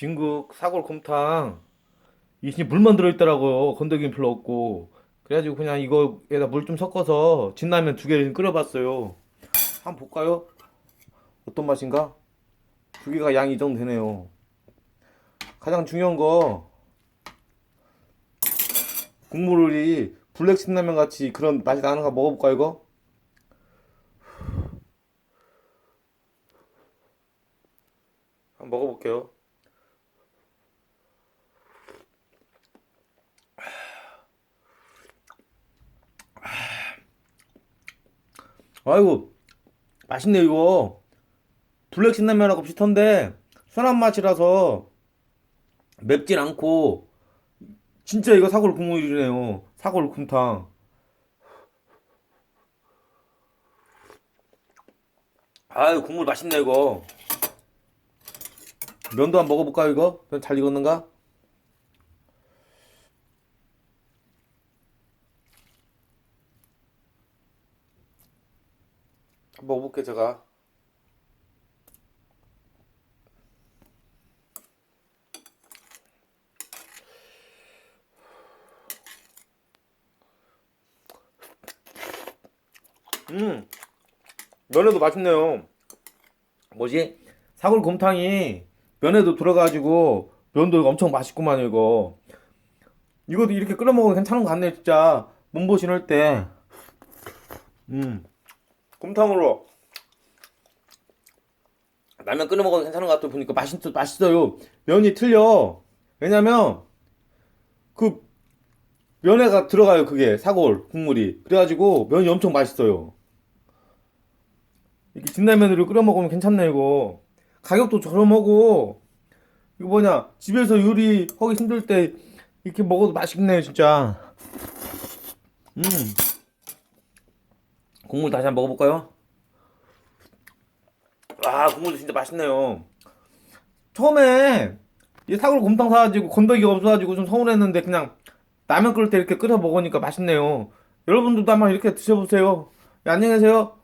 진국 사골 곰탕 이 진짜 물만 들어있더라고요 건더기는 별로 없고 그래가지고 그냥 이거에다 물 좀 섞어서 진라면 두 개를 끓여봤어요 한번 볼까요? 어떤 맛인가? 두 개가 양이 이 정도 되네요 가장 중요한 거 국물이 블랙 신라면 같이 그런 맛이 나는가 먹어볼까 이거? 한번 먹어볼게요. 아이고 맛있네 이거 블랙 신라면하고 비슷한데 순한 맛이라서 맵진 않고 진짜 이거 사골 국물이네요 사골 곰탕 아유 국물 맛있네 이거 면도 한번 먹어볼까요 이거? 면잘 익었는가? 한번 먹어볼게 제가. 음 면에도 맛있네요. 뭐지? 사골 곰탕이 면에도 들어가지고 면도 엄청 맛있구만 이거. 이것도 이렇게 끓여 먹으면 괜찮은 것 같네 진짜. 몸보신 할때. 음 곰탕으로. 라면 끓여 먹어도 괜찮은 것 같아 보니까 맛있, 맛있어요. 면이 틀려. 왜냐면 그 면에가 들어가요 그게. 사골 국물이. 그래가지고 면이 엄청 맛있어요. 이렇게 진라면으로 끓여 먹으면 괜찮네 이거. 가격도 저렴하고. 이거 뭐냐. 집에서 요리하기 힘들 때 이렇게 먹어도 맛있네 진짜. 음 국물 다시 한번 먹어볼까요? 아 국물도 진짜 맛있네요. 처음에 이 사골 곰탕 사가지고 건더기가 없어가지고 좀 서운했는데 그냥 라면 끓일 때 이렇게 끓여 먹으니까 맛있네요. 여러분들도 한번 이렇게 드셔보세요. 네, 안녕히 계세요